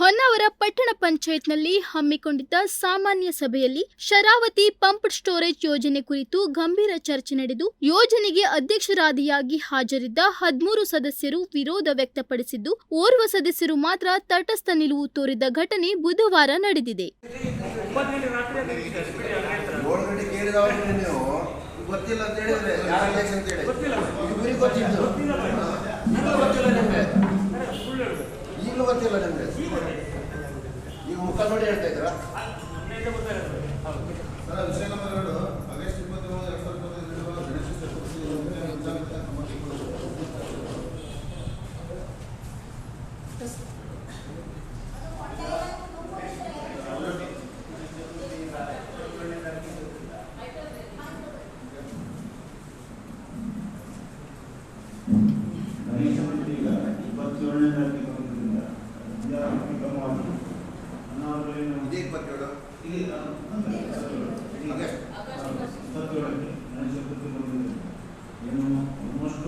ಹೊನ್ನಾವರ ಪಟ್ಟಣ ಪಂಚಾಯತ್ನಲ್ಲಿ ಹಮ್ಮಿಕೊಂಡಿದ್ದ ಸಾಮಾನ್ಯ ಸಭೆಯಲ್ಲಿ ಶರಾವತಿ ಪಂಪ್ ಸ್ಟೋರೇಜ್ ಯೋಜನೆ ಕುರಿತು ಗಂಭೀರ ಚರ್ಚೆ ನಡೆದು ಯೋಜನೆಗೆ ಅಧ್ಯಕ್ಷರಾದಿಯಾಗಿ ಹಾಜರಿದ್ದ ಹದಿಮೂರು ಸದಸ್ಯರು ವಿರೋಧ ವ್ಯಕ್ತಪಡಿಸಿದ್ದು, ಓರ್ವ ಸದಸ್ಯರು ಮಾತ್ರ ತಟಸ್ಥ ನಿಲುವು ತೋರಿದ ಘಟನೆ ಬುಧವಾರ ನಡೆದಿದೆ. ಗೊತ್ತಿಲ್ಲ ಅಂತ ಹೇಳಿದ್ರೆ ಯಾರ ಎಲೆಕ್ಷನ್ ಅಂತ ಹೇಳಿ ಇಬ್ಬರಿಗೆ ಗೊತ್ತಿದ್ದು ಈಗಲೂ ಗೊತ್ತಿಲ್ಲ ನಿಮಗೆ. ಈಗಲೂ ಗೊತ್ತಿಲ್ಲ ನಿಮಗೆ ಈಗ ಮುಖ ನೋಡಿ ಹೇಳ್ತಾ ಇದ್ದೀರಾ?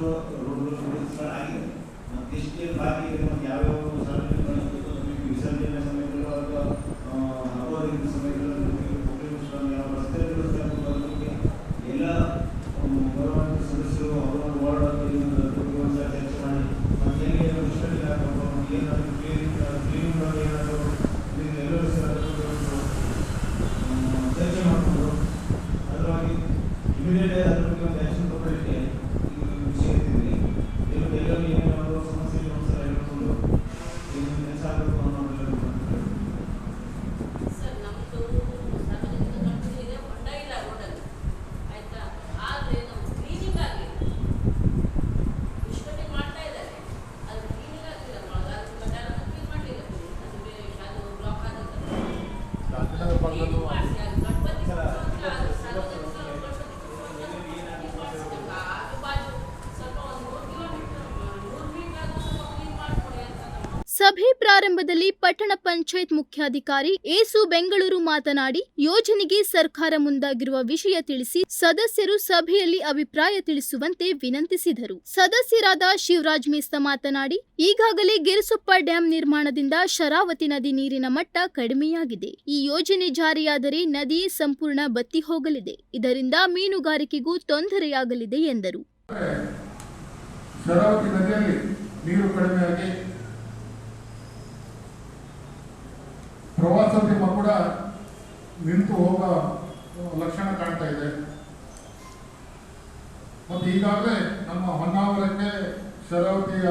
to ಪ್ರಾರಂಭದಲ್ಲಿ ಪಟ್ಟಣ ಪಂಚಾಯತ್ ಮುಖ್ಯಾಧಿಕಾರಿ ಏಸು ಬೆಂಗಳೂರು ಮಾತನಾಡಿ, ಯೋಜನೆಗೆ ಸರ್ಕಾರ ಮುಂದಾಗಿರುವ ವಿಷಯ ತಿಳಿಸಿ ಸದಸ್ಯರು ಸಭೆಯಲ್ಲಿ ಅಭಿಪ್ರಾಯ ತಿಳಿಸುವಂತೆ ವಿನಂತಿಸಿದರು. ಸದಸ್ಯರಾದ ಶಿವರಾಜ್ ಮೇಸ್ತ ಮಾತನಾಡಿ, ಈಗಾಗಲೇ ಗಿರಿಸೊಪ್ಪ ಡ್ಯಾಂ ನಿರ್ಮಾಣದಿಂದ ಶರಾವತಿ ನದಿ ನೀರಿನ ಮಟ್ಟ ಕಡಿಮೆಯಾಗಿದೆ. ಈ ಯೋಜನೆ ಜಾರಿಯಾದರೆ ನದಿ ಸಂಪೂರ್ಣ ಬತ್ತಿ ಹೋಗಲಿದೆ. ಇದರಿಂದ ಮೀನುಗಾರಿಕೆಗೂ ತೊಂದರೆಯಾಗಲಿದೆ ಎಂದರು. ಶರಾವತಿ ನದಿಯಲ್ಲಿ ನೀರು ಕಡಿಮೆಯಾಗಿ ಪ್ರವಾಸೋದ್ಯಮ ಕೂಡ ನಿಂತು ಹೋಗೋ ಲಕ್ಷಣ ಕಾಣ್ತಾ ಇದೆ. ಮತ್ತು ಈಗಾಗಲೇ ನಮ್ಮ ಹೊನ್ನಾವರಕ್ಕೆ ಶರಾವತಿಯ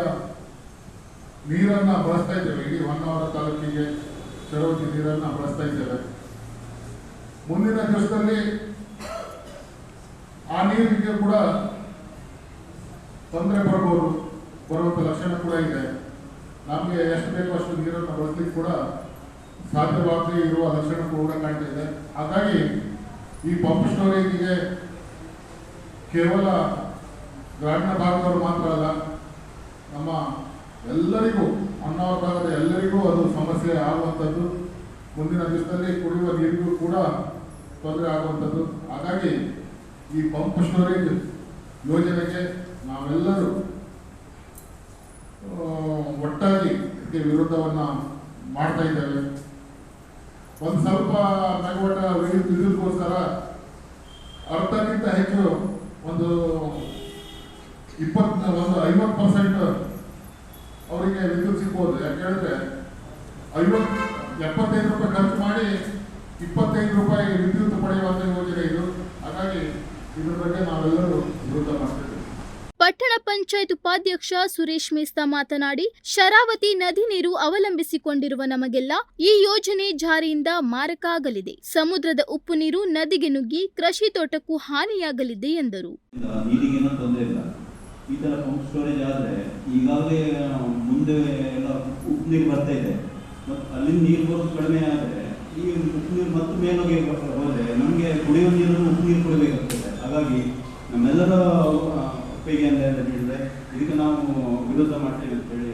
ನೀರನ್ನು ಬಳಸ್ತಾ ಇದ್ದೇವೆ. ಇಡೀ ಹೊನ್ನಾವರ ತಾಲೂಕಿಗೆ ಶರಾವತಿ ನೀರನ್ನು ಬಳಸ್ತಾ ಇದ್ದೇವೆ. ಮುಂದಿನ ದಿವಸದಲ್ಲಿ ಆ ನೀರಿಗೆ ಕೂಡ ತೊಂದರೆ ಬರ್ಬೋದು ಬರುವಂಥ ಲಕ್ಷಣ ಕೂಡ ಇದೆ. ನಮಗೆ ಎಷ್ಟು ಬೇಕೋ ಅಷ್ಟು ನೀರನ್ನು ಬಳಸಲಿಕ್ಕೆ ಕೂಡ ಸಾಧ್ಯವಾಗದೇ ಇರುವ ಲಕ್ಷಣ ಕೂಡ ಕಾಣ್ತಾ ಇದೆ. ಹಾಗಾಗಿ ಈ ಪಂಪ್ ಸ್ಟೋರೇಜಿಗೆ ಕೇವಲ ಗ್ರಾಮೀಣ ಭಾಗದವರು ಮಾತ್ರ ಅಲ್ಲ, ನಮ್ಮ ಎಲ್ಲರಿಗೂ ಹೊನ್ನಾವರ ಭಾಗದ ಎಲ್ಲರಿಗೂ ಅದು ಸಮಸ್ಯೆ ಆಗುವಂಥದ್ದು. ಮುಂದಿನ ದಿವಸದಲ್ಲಿ ಕುಡಿಯುವ ನೀರಿಗೂ ಕೂಡ ತೊಂದರೆ ಆಗುವಂಥದ್ದು. ಹಾಗಾಗಿ ಈ ಪಂಪ್ ಸ್ಟೋರೇಜ್ ಯೋಜನೆಗೆ ನಾವೆಲ್ಲರೂ ಒಟ್ಟಾಗಿ ಇದಕ್ಕೆ ವಿರೋಧವನ್ನ ಮಾಡ್ತಾ ಇದ್ದೇವೆ. ಒಂದು ಸ್ವಲ್ಪ ಮೆಗಾವಾಟ ವಿದ್ಯುತ್ ವಿದ್ಯುತ್ಗೋಸ್ಕರ ಅರ್ಧಕ್ಕಿಂತ ಹೆಚ್ಚು ಒಂದು ಇಪ್ಪತ್ ಒಂದು ಐವತ್ತು ಪರ್ಸೆಂಟ್ ಅವರಿಗೆ ವಿದ್ಯುತ್ ಸಿಗ್ಬೋದು. ಯಾಕೆಂದ್ರೆ ಐವತ್ತು, ಎಪ್ಪತ್ತೈದು ರೂಪಾಯಿ ಖರ್ಚು ಮಾಡಿ ಇಪ್ಪತ್ತೈದು ರೂಪಾಯಿ ವಿದ್ಯುತ್ ಪಡೆಯುವಂಥ ಯೋಜನೆ ಇದು. ಹಾಗಾಗಿ ಇದ್ರ ಬಗ್ಗೆ ನಾವೆಲ್ಲರೂ ಪಂಚಾಯತ್ ಉಪಾಧ್ಯಕ್ಷ ಸುರೇಶ್ ಮೇಸ್ತಾ ಮಾತನಾಡಿ, ಶರಾವತಿ ನದಿ ನೀರು ಅವಲಂಬಿಸಿಕೊಂಡಿರುವ ನಮಗೆಲ್ಲ ಈ ಯೋಜನೆ ಜಾರಿಯಿಂದ ಮಾರಕ ಆಗಲಿದೆ ಸಮುದ್ರದ ಉಪ್ಪು ನೀರು ನದಿಗೆ ನುಗ್ಗಿ ಕೃಷಿ ತೋಟಕ್ಕೂ ಹಾನಿಯಾಗಲಿದೆ ಎಂದರು. ಈ ಥರ ಪಂಪ್ ಸ್ಟೋರೇಜ್ ಆದರೆ ಈಗಾಗಲೇ ಮುಂದೆ ಉಪ್ಪು ನೀರು ಬರ್ತಾ ಇದೆ. ಮತ್ತು ಅಲ್ಲಿಂದ ಕಡಿಮೆ ಆದರೆ ಈ ಉಪ್ಪು ನೀರು ಮತ್ತೆ ಮೇಲೋಗಿ ಹೋದರೆ ನಮಗೆ ಕುಡಿಯೋ ನೀರನ್ನು ಉಪ್ಪು ನೀರು ಕೊಡಬೇಕಾಗ್ತದೆ. ಹಾಗಾಗಿ ನಮ್ಮೆಲ್ಲರ ಒಪ್ಪಿಗೆ ಅಂತ ಹೇಳಿದ್ರೆ ಇದಕ್ಕೆ ನಾವು ವಿರೋಧ ಮಾಡ್ತೇವೆ ಅಂತ ಹೇಳಿ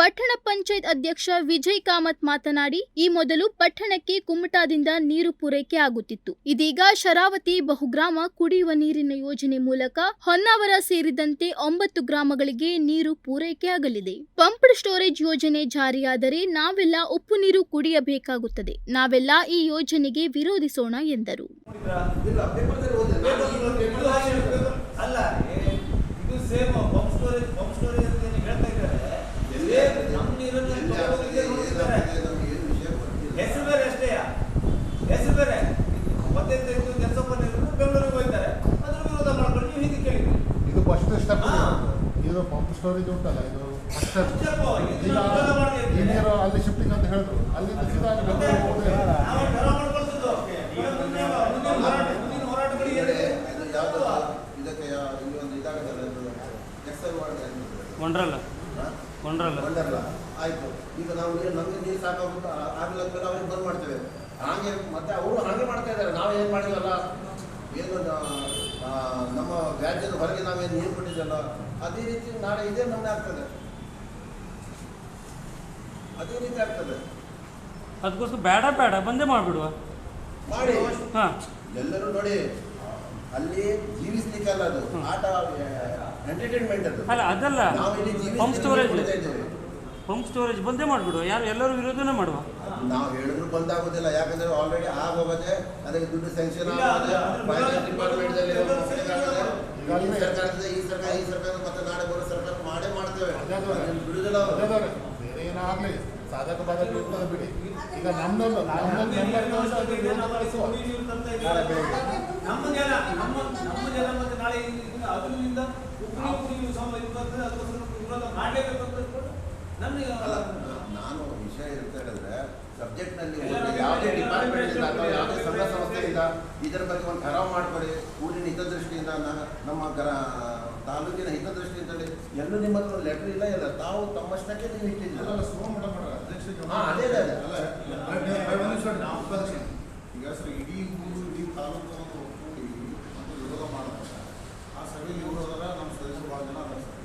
ಪಟ್ಟಣ ಪಂಚಾಯತ್ ಅಧ್ಯಕ್ಷ ವಿಜಯ್ ಕಾಮತ್ ಮಾತನಾಡಿ ಈ ಮೊದಲು ಪಟ್ಟಣಕ್ಕೆ ಕುಮಟಾದಿಂದ ನೀರು ಪೂರೈಕೆ ಆಗುತ್ತಿತ್ತು. ಇದೀಗ ಶರಾವತಿ ಬಹುಗ್ರಾಮ ಕುಡಿಯುವ ನೀರಿನ ಯೋಜನೆ ಮೂಲಕ ಹೊನ್ನಾವರ ಸೇರಿದಂತೆ ಒಂಬತ್ತು ಗ್ರಾಮಗಳಿಗೆ ನೀರು ಪೂರೈಕೆಯಾಗಲಿದೆ ಪಂಪ್ಡ್ ಸ್ಟೋರೇಜ್ ಯೋಜನೆ ಜಾರಿಯಾದರೆ ನಾವೆಲ್ಲ ಉಪ್ಪು ನೀರು ಕುಡಿಯಬೇಕಾಗುತ್ತದೆ. ನಾವೆಲ್ಲ ಈ ಯೋಜನೆಗೆ ವಿರೋಧಿಸೋಣ ಎಂದರು. Same pump storage pump storage ಅಂತ ಏನು ಹೇಳ್ತಾ ಇದ್ದಾರೆ? ನಮ್ಮ ನೀರನ್ನು. ಹೆಸರು ಬೇರೆ ಅಷ್ಟೇ. ಹೆಸರು ಬೇರೆ. ಮತ್ತೆ ತೆಗೆದು ಕೆಲಸಪ್ಪ ಬೆಂಗಳೂರಿಗೆ ಹೋಗ್ತಾರೆ. ಅದ್ರ ವಿರೋಧ ಮಾಡ್ಕೊಂಡು ನೀವು ಕೇಳಿದ್ರಿ. ಇದು ಫಸ್ಟ್ ಸ್ಟೆಪ್ ಇದು. ಪಂಪ್ ಸ್ಟೋರೇಜ್ ಉಂಟಲ್ಲ ಇದು ಅಲ್ಲಿ ಶಿಫ್ಟಿಂಗ್ ಅಂತ ಹೇಳಿದ್ರು. ಅಲ್ಲಿಂದ ಸೀದಾ ಬೆಂಗಳೂರಿಗೆ ಹೋಗ್ತಾ ಇದೆ. ನಾವು ಠರಾವ್ ಮಾಡ್ಕೊಳ್ತಿದ್ದು. ಈಗ ಮುಂದೆ ಮುಂದಿನ ಹೋರಾಟ ಮುಂದಿನ ಹೋರಾಟಗಳು ಬೇರೆ ಏನಿದೆ? ಇದು ಯಾವ್ದು ಇದಕ್ಕೆ ಯಾ- ಇಲ್ಲಿ ಒಂದು ಇದಾಗುತ್ತಲ್ಲ ಇದು ಎಕ್ಸೆಲ್ ವಾರ್ಡ್ ಏನು? ವಂಡ್ರಲ್ಲ ಕೊಂಡ್ರಲ್ಲ ವಂಡ್ರಲ್ಲ ಬಂಡಲ್ಲ ಆಯ್ತು. ಈಗ ನಾವು ನೀರು ನಮಗೆ ನೀರು ಸಾಕಾಗುತ್ತೆ ಆಗಲ್ಲ ಅಂತ ಅವ್ರಿಗೆ ಬಂದ್ ಮಾಡ್ತೇವೆ? ಹಾಗೆ ಮತ್ತೆ ಅವರು ಹಾಗೆ ಮಾಡ್ತಾ ಇದ್ದಾರೆ. ನಾವು ಏನು ಮಾಡಿದ್ವಲ್ಲ? ಏನು ನಮ್ಮ ವ್ಯಾಜ್ಯದ ಹೊರಗೆ ನಾವೇನು ನೀರು ಬಿಟ್ಟಿದ್ದಲ್ಲ ಅದೇ ರೀತಿ ನಾಳೆ ಇದೇ ನಮ್ಮನೆ ಆಗ್ತದೆ. ಅದೇ ರೀತಿ ಆಗ್ತದೆ. ಅದಕ್ಕೋಸ್ಕರ ಬೇಡ ಬೇಡ ಬಂದೇ ಮಾಡಿಬಿಡುವ. ಮಾಡಿ. ಹಾಂ. ಎಲ್ಲರೂ ನೋಡಿ ಅಲ್ಲಿ ಜೀವಿಸ್ಲಿಕ್ಕಲ್ಲ ಅದು. ಆಟ ಅಲ್ಲ ಅದಲ್ಲ. ನಾವು ಪಂಪ್ ಸ್ಟೋರೇಜ್ ಪಂಪ್ ಸ್ಟೋರೇಜ್ ಬಂದೇ ಮಾಡಿಬಿಡುವ ಯಾರು ಎಲ್ಲರೂ ವಿರೋಧನೇ ಮಾಡುವ. ನಾವು ಹೇಳಿದ್ರು ಬಂದಾಗೋದಿಲ್ಲ ಯಾಕಂದ್ರೆ ಆಲ್ರೆಡಿ ಆಗೋಗದೆ ಅದಕ್ಕೆ ದುಡ್ಡು ಸ್ಯಾಂಕ್ಷನ್ ಇಲ್ಲ, ಆಗೋದೆ ಅದು- ಫೈನಾನ್ಸ್ ಡಿಪಾರ್ಟ್ಮೆಂಟ್ ಅಲ್ಲಿ ಅದು- ಈ ಸರ್ಕಾರದಿಂದ ಈ ಸರ್ಕಾರ ಈ ಸರ್ಕಾರ ಮತ್ತೆ ನಾಳೆ ಬರೋ ಸರ್ಕಾರ ಮಾಡೇ ಮಾಡ್ತೇವೆ. ಬಿಡುದಿಲ್ಲ ಏನಾಗ್ಲಿ ಸಾಧಕ ಬಾಧಕ ಇರ್ತದೆ ಬಿಡಿ. ಈಗ ಬೆಳಿಗ್ಗೆ. ನಮ್ಮ ಜನ ನಮ್ಮ ಜನ ಮತ್ತೆ ನಾಳೆ ಅದರಿಂದ ನಾನು ವಿಷಯ ಇರುತ್ತೆ ಹೇಳಿದ್ರೆ ಸಬ್ಜೆಕ್ಟ್ನಲ್ಲಿ ಎಲ್ಲ ಹೋಗಿ ಯಾವುದೇ ಡಿಪಾರ್ಟ್ಮೆಂಟ್ ಇಲ್ಲ ಅಥವಾ ಯಾವುದೇ ಸಂಘ ಸಂಸ್ಥೆ ಇಲ್ಲ ಇದರ ಬಗ್ಗೆ ಒಂದು ಠರಾವ್ ಮಾಡ್ಕೊಳ್ಳಿ ಊರಿನ ಹಿತದೃಷ್ಟಿಯಿಂದ ನಮ್ಮ ಗ್ರಾ ತಾಲೂಕಿನ ಹಿತದೃಷ್ಟಿಯಿಂದ ಎಲ್ಲೂ ನಿಮ್ಮ ಹತ್ರ ಲೆಟರ್ ಇಲ್ಲ ಇಲ್ಲ ತಾವು ತಮ್ಮಷ್ಟಕ್ಕೆ ನೀವು ಇಟ್ಟಿದ್ದೀರಲ್ಲ ಸ್ಲೋ ಮಾಡ ಅಧ್ಯಕ್ಷ. ಈಗ ಸರ್ ಇಡೀ ಊರು ಇಡೀ ತಾಲೂಕು ಒಂದು ಒಕ್ಕೂಡಿ ಒಂದು ವಿರೋಧ ಮಾಡಿದಾಗ ಆ ಸಭೆಯಲ್ಲಿ ಇವರು ಅದರ ನಮ್ಮ ಸದಸ್ಯರು ಭಾಳ ಜನ ಅದಾರ ಸರ್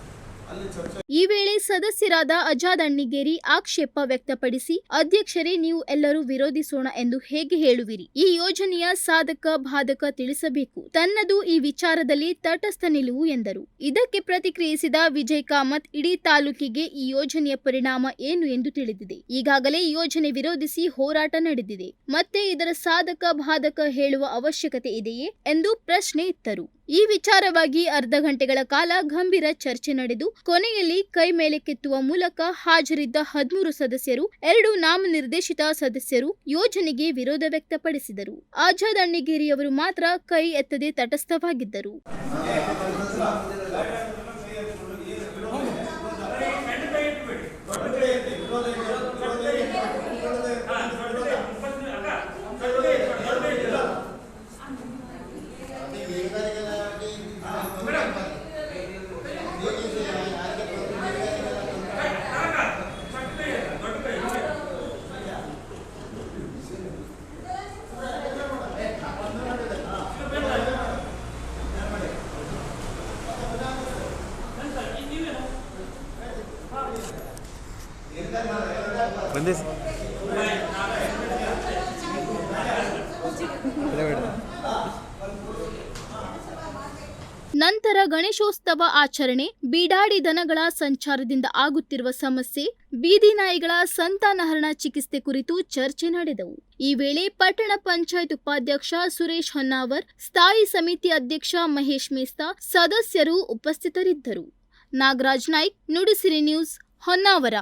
ಅಲ್ಲಿ ಚರ್ಚೆ ಈ ವೇಳೆ ಸದಸ್ಯರಾದ ಅಜಾದ್ ಅಣ್ಣಿಗೇರಿ ಆಕ್ಷೇಪ ವ್ಯಕ್ತಪಡಿಸಿ, ಅಧ್ಯಕ್ಷರೇ ನೀವು ಎಲ್ಲರೂ ವಿರೋಧಿಸೋಣ ಎಂದು ಹೇಗೆ ಹೇಳುವಿರಿ? ಈ ಯೋಜನೆಯ ಸಾಧಕ ಬಾಧಕ ತಿಳಿಸಬೇಕು. ತನ್ನದು ಈ ವಿಚಾರದಲ್ಲಿ ತಟಸ್ಥ ನಿಲುವು ಎಂದರು. ಇದಕ್ಕೆ ಪ್ರತಿಕ್ರಿಯಿಸಿದ ವಿಜಯ್ ಕಾಮತ್, ಇಡೀ ತಾಲೂಕಿಗೆ ಈ ಯೋಜನೆಯ ಪರಿಣಾಮ ಏನು ಎಂದು ತಿಳಿದಿದೆ. ಈಗಾಗಲೇ ಯೋಜನೆ ವಿರೋಧಿಸಿ ಹೋರಾಟ ನಡೆದಿದೆ. ಮತ್ತೆ ಇದರ ಸಾಧಕ ಬಾಧಕ ಹೇಳುವ ಅವಶ್ಯಕತೆ ಇದೆಯೇ ಎಂದು ಪ್ರಶ್ನೆ ಇತ್ತರು. ಈ ವಿಚಾರವಾಗಿ ಅರ್ಧ ಗಂಟೆಗಳ ಕಾಲ ಗಂಭೀರ ಚರ್ಚೆ ನಡೆದು, ಕೊನೆಯಲ್ಲಿ ಕೈ ಮೇಲೆ ಕೆತ್ತುವ ಮೂಲಕ ಹಾಜರಿದ್ದ ಹದಿಮೂರು ಸದಸ್ಯರು, ಎರಡು ನಾಮನಿರ್ದೇಶಿತ ಸದಸ್ಯರು ಯೋಜನೆಗೆ ವಿರೋಧ ವ್ಯಕ್ತಪಡಿಸಿದರು. ಆಜಾದ್ ಅಣ್ಣಿಗೇರಿಯವರು ಮಾತ್ರ ಕೈ ಎತ್ತದೆ ತಟಸ್ಥವಾಗಿದ್ದರು. ನಂತರ ಗಣೇಶೋತ್ಸವ ಆಚರಣೆ, ಬೀಡಾಡಿ ದನಗಳ ಸಂಚಾರದಿಂದ ಆಗುತ್ತಿರುವ ಸಮಸ್ಯೆ, ಬೀದಿ ನಾಯಿಗಳ ಸಂತಾನಹರಣ ಚಿಕಿತ್ಸೆ ಕುರಿತು ಚರ್ಚೆ ನಡೆದವು. ಈ ವೇಳೆ ಪಟ್ಟಣ ಪಂಚಾಯತ್ ಉಪಾಧ್ಯಕ್ಷ ಸುರೇಶ್ ಹೊನ್ನಾವರ್, ಸ್ಥಾಯಿ ಸಮಿತಿ ಅಧ್ಯಕ್ಷ ಮಹೇಶ್ ಮೇಸ್ತಾ ಸದಸ್ಯರು ಉಪಸ್ಥಿತರಿದ್ದರು. ನಾಗರಾಜ್ ನಾಯ್ಕ್, ನುಡಿಸಿರಿ ನ್ಯೂಸ್, ಹೊನ್ನಾವರ.